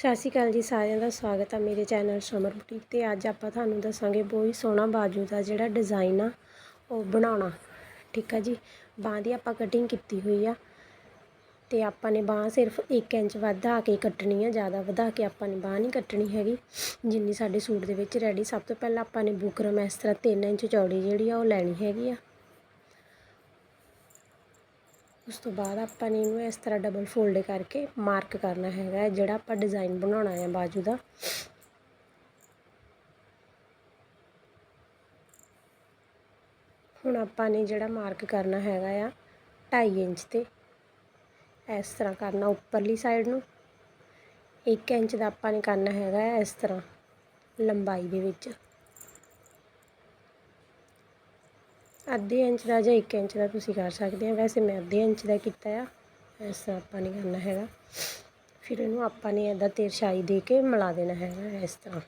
ਸਤਿ ਸ਼੍ਰੀ ਅਕਾਲ ਜੀ, ਸਾਰਿਆਂ ਦਾ ਸਵਾਗਤ ਹੈ ਮੇਰੇ ਚੈਨਲ ਸਮਰ ਬੁਟੀਕ ਤੇ। ਅੱਜ ਆਪਾਂ ਤੁਹਾਨੂੰ ਦੱਸਾਂਗੇ ਬਹੁਤ ਹੀ ਸੋਹਣਾ ਬਾਜੂ ਦਾ ਜਿਹੜਾ ਡਿਜ਼ਾਈਨ ਆ, ਉਹ ਬਣਾਉਣਾ। ਠੀਕ ਆ ਜੀ? ਬਾਂਹ ਦੀ ਆਪਾਂ ਕਟਿੰਗ ਕੀਤੀ ਹੋਈ ਆ ਤੇ ਆਪਾਂ ਨੇ ਬਾਂਹ ਸਿਰਫ 1 ਇੰਚ ਵਧਾ ਕੇ ਕੱਟਣੀ ਆ, ਜ਼ਿਆਦਾ ਵਧਾ ਕੇ ਆਪਾਂ ਨੇ ਬਾਂਹ ਨਹੀਂ ਕੱਟਣੀ ਹੈਗੀ। ਜਿੰਨੀ ਸਾਡੇ ਸੂਟ ਦੇ ਵਿੱਚ ਰੈਡੀ ਸਭ ਤੋਂ ਪਹਿਲਾਂ ਆਪਾਂ ਨੇ ਬੁਕਰਮ ਇਸ ਤਰ੍ਹਾਂ 3 ਇੰਚ ਚੌੜੀ ਜਿਹੜੀ ਆ, ਉਹ ਲੈਣੀ ਹੈਗੀ ਆ। ਉਸ ਤੋਂ ਬਾਅਦ ਆਪਾਂ ਨੇ ਇਹਨੂੰ ਇਸ ਤਰ੍ਹਾਂ ਡਬਲ ਫੋਲਡ ਕਰਕੇ ਮਾਰਕ ਕਰਨਾ ਹੈਗਾ, ਜਿਹੜਾ ਆਪਾਂ ਡਿਜ਼ਾਈਨ ਬਣਾਉਣਾ ਹੈ ਬਾਜੂ ਦਾ। ਹੁਣ ਆਪਾਂ ਨੇ ਜਿਹੜਾ ਮਾਰਕ ਕਰਨਾ ਹੈਗਾ ਆ 2.5 ਇੰਚ ਤੇ। ਇਸ ਤਰ੍ਹਾਂ ਕਰਨਾ ਉੱਪਰਲੀ ਸਾਈਡ ਨੂੰ। 1 ਇੰਚ ਦਾ ਆਪਾਂ ਨੇ ਕਰਨਾ ਹੈਗਾ ਇਸ ਤਰ੍ਹਾਂ ਲੰਬਾਈ ਦੇ ਵਿੱਚ। ਅੱਧੇ ਇੰਚ ਦਾ ਜਾਂ 1 ਇੰਚ ਦਾ ਤੁਸੀਂ ਕਰ ਸਕਦੇ ਆ। ਵੈਸੇ ਮੈਂ ਅੱਧੇ ਇੰਚ ਦਾ ਕੀਤਾ ਆ। ਇਸ ਤਰ੍ਹਾਂ ਆਪਾਂ ਨੇ ਕਰਨਾ ਹੈਗਾ। ਫਿਰ ਇਹਨੂੰ ਆਪਾਂ ਨੇ ਇਦਾਂ ਤਿਰਛਾਈ ਦੇ ਕੇ ਮਿਲਾ ਦੇਣਾ ਹੈਗਾ ਇਸ ਤਰ੍ਹਾਂ।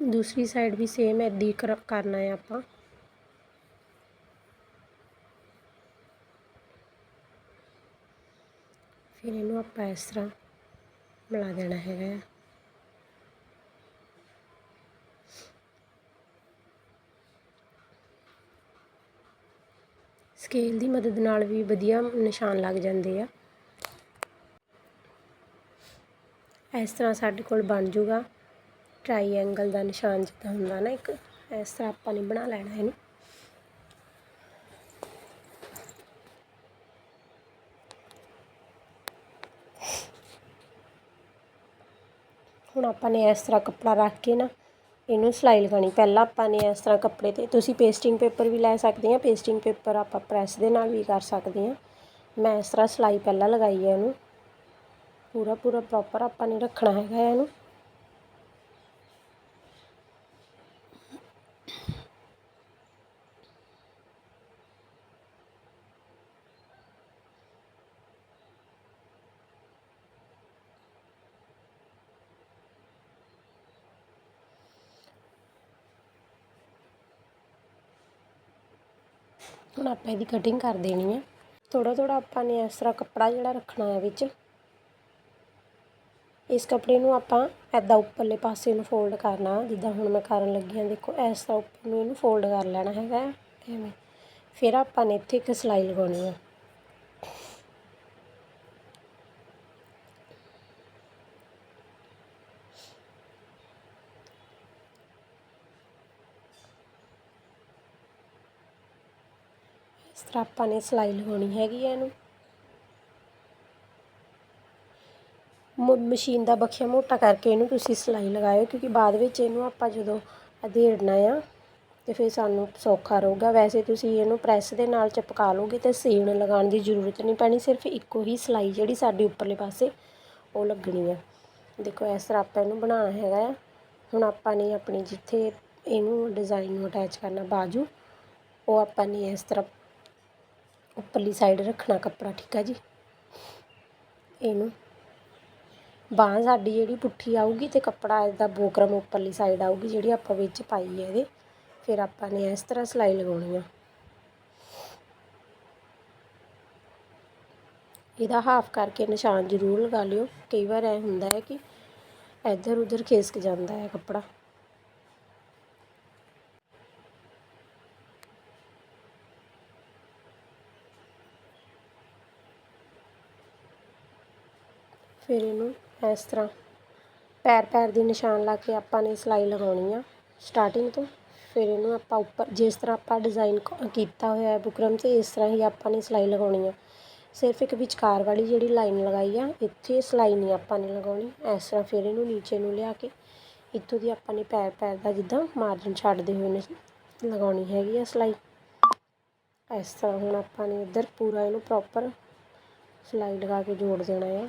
ਦੂਸਰੀ ਸਾਈਡ ਵੀ ਸੇਮ ਐਦੀ ਹੀ ਕਰਨਾ ਹੈ ਆਪਾਂ। ਫਿਰ ਇਹਨੂੰ ਆਪਾਂ ਇਸ ਤਰ੍ਹਾਂ ਮਿਲਾ ਦੇਣਾ ਹੈਗਾ ਸਕੇਲ ਦੀ ਮਦਦ ਨਾਲ ਵੀ ਵਧੀਆ ਨਿਸ਼ਾਨ ਲੱਗ ਜਾਂਦੇ ਆ। ਇਸ ਤਰ੍ਹਾਂ ਸਾਡੇ ਕੋਲ ਬਣ ਜੂਗਾ। ਟ੍ਰਾਈਐਂਗਲ ਦਾ ਨਿਸ਼ਾਨ ਜਿੱਦਾਂ ਹੁੰਦਾ ਨਾ ਇੱਕ, ਇਸ ਤਰ੍ਹਾਂ ਆਪਾਂ ਨੇ ਬਣਾ ਲੈਣਾ ਇਹਨੂੰ। ਹੁਣ ਆਪਾਂ ਨੇ ਇਸ ਤਰ੍ਹਾਂ ਕੱਪੜਾ ਰੱਖ ਕੇ ਨਾ ਇਹਨੂੰ ਸਿਲਾਈ ਲਗਾਣੀ ਪਹਿਲਾਂ ਆਪਾਂ ਨੇ ਇਸ ਤਰ੍ਹਾਂ ਕੱਪੜੇ ਤੇ, ਤੁਸੀਂ ਪੇਸਟਿੰਗ ਪੇਪਰ ਵੀ ਲੈ ਸਕਦੇ ਆ। ਪੇਸਟਿੰਗ ਪੇਪਰ ਆਪਾਂ ਪ੍ਰੈਸ ਦੇ ਨਾਲ ਵੀ ਕਰ ਸਕਦੇ ਆ। ਮੈਂ ਇਸ ਤਰ੍ਹਾਂ ਸਿਲਾਈ ਪਹਿਲਾਂ ਲਗਾਈ ਹੈ ਇਹਨੂੰ। ਪੂਰਾ ਪੂਰਾ ਪ੍ਰੋਪਰ ਆਪਾਂ ਨੇ ਰੱਖਣਾ ਹੈਗਾ ਇਹਨੂੰ। ਹੁਣ ਆਪਾਂ ਇਹਦੀ ਕਟਿੰਗ ਕਰ ਦੇਣੀ ਹੈ ਥੋੜਾ ਥੋੜਾ ਆਪਾਂ ਨੇ ਇਸ ਤਰ੍ਹਾਂ ਕੱਪੜਾ ਜਿਹੜਾ ਰੱਖਣਾ ਹੈ ਵਿੱਚ। ਇਸ ਕੱਪੜੇ ਨੂੰ ਆਪਾਂ ਐਦਾਂ ਉੱਪਰਲੇ ਪਾਸੇ ਨੂੰ ਫੋਲਡ ਕਰਨਾ, ਜਿੱਦਾਂ ਹੁਣ ਮੈਂ ਕਰਨ ਲੱਗੀ ਹਾਂ, ਦੇਖੋ ਇਸ ਤਰ੍ਹਾਂ ਉੱਪਰ ਨੂੰ ਇਹਨੂੰ ਫੋਲਡ ਕਰ ਲੈਣਾ ਹੈਗਾ ਐਵੇਂ। ਫਿਰ ਆਪਾਂ ਨੇ ਇੱਥੇ ਇੱਕ ਸਲਾਈ ਲਗਾਉਣੀ ਹੈ ਇਸ ਆਪਾਂ ਨੇ ਸਿਲਾਈ ਲਗਾਉਣੀ ਹੈਗੀ ਹੈ ਇਹਨੂੰ। ਮਸ਼ੀਨ ਦਾ ਬਖਿਆ ਮੋਟਾ ਕਰਕੇ ਇਹਨੂੰ ਤੁਸੀਂ ਸਿਲਾਈ ਲਗਾਇਓ, ਕਿਉਂਕਿ ਬਾਅਦ ਵਿੱਚ ਇਹਨੂੰ ਆਪਾਂ ਜਦੋਂ ਅਧੇੜਨਾ ਆ, ਤੇ ਫਿਰ ਸਾਨੂੰ ਸੌਖਾ ਰਹੂਗਾ। ਵੈਸੇ ਤੁਸੀਂ ਇਹਨੂੰ ਪ੍ਰੈਸ ਦੇ ਨਾਲ ਚਪਕਾ ਲੋਗੇ ਤੇ ਸੀਣ ਲਗਾਉਣ ਦੀ ਜ਼ਰੂਰਤ ਨਹੀਂ ਪੈਣੀ, ਸਿਰਫ ਇੱਕੋ ਹੀ ਸਿਲਾਈ ਜਿਹੜੀ ਸਾਡੀ ਉੱਪਰਲੇ ਪਾਸੇ ਉਹ ਲੱਗਣੀ ਆ। ਦੇਖੋ, ਇਸ ਤਰ੍ਹਾਂ ਆਪਾਂ ਇਹਨੂੰ ਬਣਾਉਣਾ ਹੈਗਾ ਆ। ਹੁਣ ਆਪਾਂ ਨੇ ਆਪਣੀ ਜਿੱਥੇ ਇਹਨੂੰ ਡਿਜ਼ਾਈਨ ਨੂੰ ਅਟੈਚ ਕਰਨਾ, ਬਾਜੂ, ਉਹ ਆਪਾਂ ਨੇ ਇਸ ਤਰ੍ਹਾਂ ਉੱਪਰਲੀ ਸਾਈਡ ਰੱਖਣਾ ਕੱਪੜਾ, ਠੀਕ ਆ ਜੀ? ਇਹਨੂੰ ਬਾਂਹ ਸਾਡੀ ਜਿਹੜੀ ਪੁੱਠੀ ਆਊਗੀ ਤੇ ਕੱਪੜਾ ਇਹਦਾ ਬੋਕਰਮ ਉੱਪਰਲੀ ਸਾਈਡ ਆਊਗੀ, ਜਿਹੜੀ ਆਪਾਂ ਵਿੱਚ ਪਾਈ ਹੈ ਇਹਦੇ। ਫਿਰ ਆਪਾਂ ਨੇ ਇਸ ਤਰ੍ਹਾਂ ਸਿਲਾਈ ਲਗਾਉਣੀ ਆ। ਇਹਦਾ ਹਾਫ ਕਰਕੇ ਨਿਸ਼ਾਨ ਜ਼ਰੂਰ ਲਗਾ ਲਿਓ। ਕਈ ਵਾਰ ਐ ਹੁੰਦਾ ਹੈ ਕਿ ਇੱਧਰ ਉੱਧਰ ਖਿਸਕ ਜਾਂਦਾ ਹੈ ਕੱਪੜਾ। ਫਿਰ ਇਹਨੂੰ ਇਸ ਤਰ੍ਹਾਂ ਪੈਰ ਪੈਰ ਦੀ ਨਿਸ਼ਾਨ ਲਾ ਕੇ ਆਪਾਂ ਨੇ ਸਿਲਾਈ ਲਗਾਉਣੀ ਆ ਸਟਾਰਟਿੰਗ ਤੋਂ। ਫਿਰ ਇਹਨੂੰ ਆਪਾਂ ਉੱਪਰ ਜਿਸ ਤਰ੍ਹਾਂ ਆਪਾਂ ਡਿਜ਼ਾਈਨ ਕੀਤਾ ਹੋਇਆ ਹੈ ਬੁਕਰਮ 'ਤੇ ਇਸ ਤਰ੍ਹਾਂ ਹੀ ਆਪਾਂ ਨੇ ਸਿਲਾਈ ਲਗਾਉਣੀ ਆ। ਸਿਰਫ ਇੱਕ ਵਿਚਕਾਰ ਵਾਲੀ ਜਿਹੜੀ ਲਾਈਨ ਲਗਾਈ ਆ, ਇੱਥੇ ਸਿਲਾਈ ਨਹੀਂ ਆਪਾਂ ਨੇ ਲਗਾਉਣੀ। ਇਸ ਤਰ੍ਹਾਂ ਫਿਰ ਇਹਨੂੰ ਨੀਚੇ ਨੂੰ ਲਿਆ ਕੇ ਇੱਥੋਂ ਦੀ ਆਪਾਂ ਨੇ ਪੈਰ ਪੈਰ ਦਾ ਜਿੱਦਾਂ ਮਾਰਜਨ ਛੱਡਦੇ ਹੋਏ ਨੇ ਲਗਾਉਣੀ ਹੈਗੀ ਆ ਸਿਲਾਈ। ਇਸ ਤਰ੍ਹਾਂ ਹੁਣ ਆਪਾਂ ਨੇ ਇੱਧਰ ਪੂਰਾ ਇਹਨੂੰ ਪ੍ਰੋਪਰ ਸਿਲਾਈ ਲਗਾ ਕੇ ਜੋੜ ਦੇਣਾ ਆ।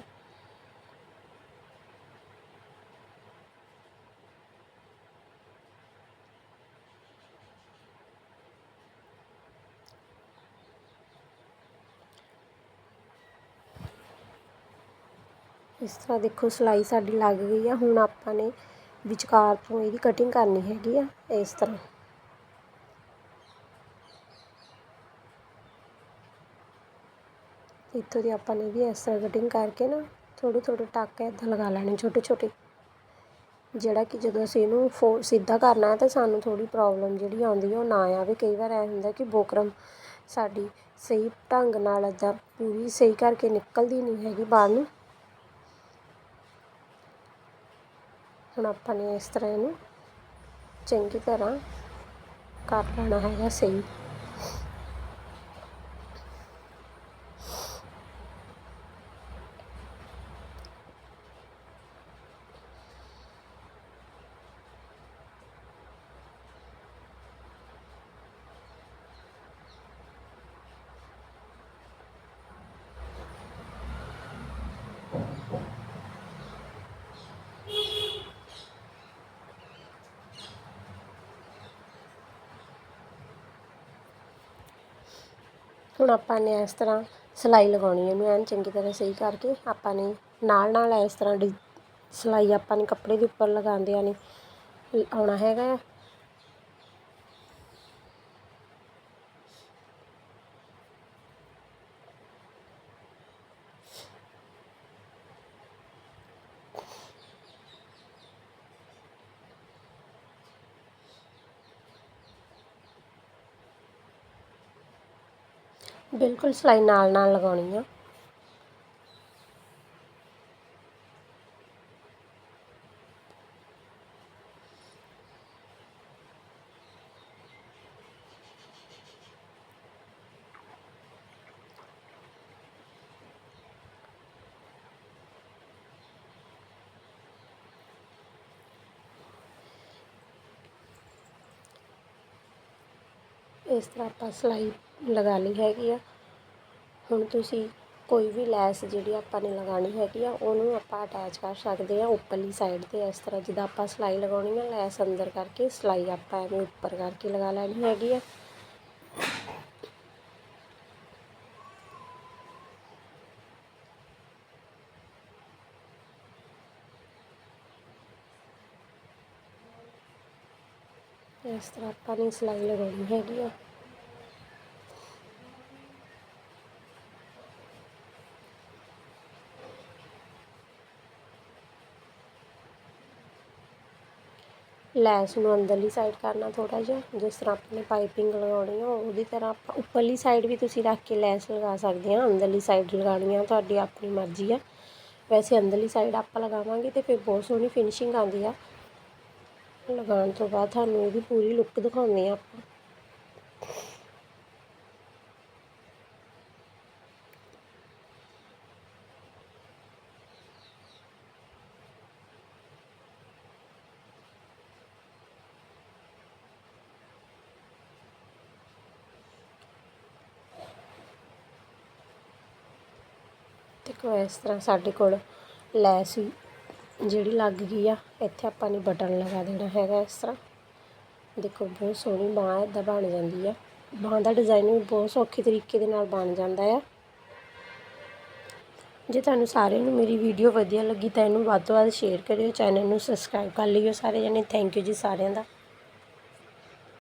ਇਸ ਤਰ੍ਹਾਂ ਦੇਖੋ ਸਿਲਾਈ ਸਾਡੀ ਲੱਗ ਗਈ ਆ, ਹੁਣ ਆਪਾਂ ਨੇ ਵਿਚਕਾਰ ਤੋਂ ਇਹਦੀ ਕਟਿੰਗ ਕਰਨੀ ਹੈਗੀ ਆ, ਇਸ ਤਰ੍ਹਾਂ। ਇੱਥੋਂ ਦੀ ਆਪਾਂ ਨੇ ਵੀ ਇਸ ਤਰ੍ਹਾਂ ਕਟਿੰਗ ਕਰਕੇ ਨਾ ਥੋੜ੍ਹੇ ਥੋੜ੍ਹੇ ਟੱਕ ਇੱਦਾਂ ਲਗਾ ਲੈਣੇ, ਛੋਟੇ ਛੋਟੇ। ਜਿਹੜਾ ਕਿ ਜਦੋਂ ਅਸੀਂ ਇਹਨੂੰ ਫੋ ਸਿੱਧਾ ਕਰਨਾ ਹੈ ਤਾਂ ਸਾਨੂੰ ਥੋੜ੍ਹੀ ਪ੍ਰੋਬਲਮ ਜਿਹੜੀ ਆਉਂਦੀ ਹੈ ਉਹ ਨਾ ਆਵੇ ਕਈ ਵਾਰ ਐ ਹੁੰਦਾ ਕਿ ਬੋਕਰਮ ਸਾਡੀ ਸਹੀ ਢੰਗ ਨਾਲ ਇੱਦਾਂ ਪੂਰੀ ਸਹੀ ਕਰਕੇ ਨਿਕਲਦੀ ਨਹੀਂ ਹੈਗੀ ਬਾਹਰ ਨੂੰ। ਹੁਣ ਆਪਾਂ ਨੇ ਇਸ ਤਰ੍ਹਾਂ ਇਹਨੂੰ ਚੰਗੀ ਤਰ੍ਹਾਂ ਹੁਣ ਆਪਾਂ ਨੇ ਇਸ ਤਰ੍ਹਾਂ ਸਿਲਾਈ ਲਗਾਉਣੀ ਹੈ। ਇਹਨੂੰ ਐਨ ਚੰਗੀ ਤਰ੍ਹਾਂ ਸਹੀ ਕਰਕੇ ਆਪਾਂ ਨੇ ਨਾਲ ਨਾਲ ਇਸ ਤਰ੍ਹਾਂ ਡਿ ਸਿਲਾਈ ਆਪਾਂ ਨੇ ਕੱਪੜੇ ਦੇ ਉੱਪਰ ਲਗਾਉਂਦਿਆਂ ਨੇ। ਆਉਣਾ ਹੈਗਾ ਆ ਬਿਲਕੁਲ ਸਿਲਾਈ ਨਾਲ ਨਾਲ ਲਗਾਉਣੀ ਆ। ਇਸ ਤਰ੍ਹਾਂ ਆਪਾਂ ਸਿਲਾਈ ਲਗਾ ਹੈਗੀ ਆ। ਹੁਣ ਤੁਸੀਂ ਕੋਈ ਵੀ ਲੈਸ ਜਿਹੜੀ ਆਪਾਂ ਨੇ ਲਗਾਉਣੀ ਹੈਗੀ ਆ, ਉਹਨੂੰ ਆਪਾਂ ਅਟੈਚ ਕਰ ਸਕਦੇ ਆ ਉੱਪਰਲੀ ਸਾਈਡ ਤੇ। ਇਸ ਤਰ੍ਹਾਂ ਜਿੱਦਾਂ ਆਪਾਂ ਸਿਲਾਈ ਲਗਾਉਣੀ ਆ, ਲੈਸ ਅੰਦਰ ਕਰਕੇ ਸਿਲਾਈ ਆਪਾਂ ਐਵੇਂ ਉੱਪਰ ਕਰਕੇ ਲਗਾ ਲੈਣੀ ਹੈਗੀ ਆ। ਇਸ ਤਰ੍ਹਾਂ ਆਪਾਂ ਨੇ ਸਿਲਾਈ ਲਗਾਉਣੀ ਹੈਗੀ ਆ। ਲੈਸ ਨੂੰ ਅੰਦਰਲੀ ਸਾਈਡ ਕਰਨਾ ਥੋੜ੍ਹਾ ਜਿਹਾ, ਜਿਸ ਤਰ੍ਹਾਂ ਆਪਣੇ ਪਾਈਪਿੰਗ ਲਗਾਉਣੀ ਆ, ਉਹਦੀ ਤਰ੍ਹਾਂ ਆਪਾਂ ਉੱਪਰਲੀ ਸਾਈਡ ਵੀ ਤੁਸੀਂ ਰੱਖ ਕੇ ਲੈਸ ਲਗਾ ਸਕਦੇ ਆ, ਅੰਦਰਲੀ ਸਾਈਡ ਲਗਾਉਣੀ ਆ, ਤੁਹਾਡੀ ਆਪਣੀ ਮਰਜ਼ੀ ਆ। ਵੈਸੇ ਅੰਦਰਲੀ ਸਾਈਡ ਆਪਾਂ ਲਗਾਵਾਂਗੇ ਤੇ ਫਿਰ ਬਹੁਤ ਸੋਹਣੀ ਫਿਨਿਸ਼ਿੰਗ ਆਉਂਦੀ ਆ। ਲਗਾਉਣ ਤੋਂ ਬਾਅਦ ਤੁਹਾਨੂੰ ਇਹਦੀ ਪੂਰੀ ਲੁੱਕ ਦਿਖਾਉਂਦੇ ਆ ਆਪਾਂ। ਦੇਖੋ ਇਸ ਤਰ੍ਹਾਂ ਸਾਡੇ ਕੋਲ ਲੈਸ ਵੀ ਜਿਹੜੀ ਲੱਗ ਗਈ ਆ, ਇੱਥੇ ਆਪਾਂ ਨੇ ਬਟਨ ਲਗਾ ਦੇਣਾ ਹੈਗਾ ਇਸ ਤਰ੍ਹਾਂ। ਦੇਖੋ, ਬਹੁਤ ਸੋਹਣੀ ਬਾਂਹ ਇੱਦਾਂ ਬਣ ਜਾਂਦੀ ਆ। ਬਾਂਹ ਦਾ ਡਿਜ਼ਾਈਨ ਵੀ ਬਹੁਤ ਸੌਖੇ ਤਰੀਕੇ ਦੇ ਨਾਲ ਬਣ ਜਾਂਦਾ ਆ। ਜੇ ਤੁਹਾਨੂੰ ਸਾਰਿਆਂ ਨੂੰ ਮੇਰੀ ਵੀਡੀਓ ਵਧੀਆ ਲੱਗੀ ਤਾਂ ਇਹਨੂੰ ਵੱਧ ਤੋਂ ਵੱਧ ਸ਼ੇਅਰ ਕਰਿਓ ਚੈਨਲ ਨੂੰ ਸਬਸਕ੍ਰਾਈਬ ਕਰ ਲਿਓ ਸਾਰੇ ਜਣੇ। ਥੈਂਕ ਯੂ ਜੀ ਸਾਰਿਆਂ ਦਾ।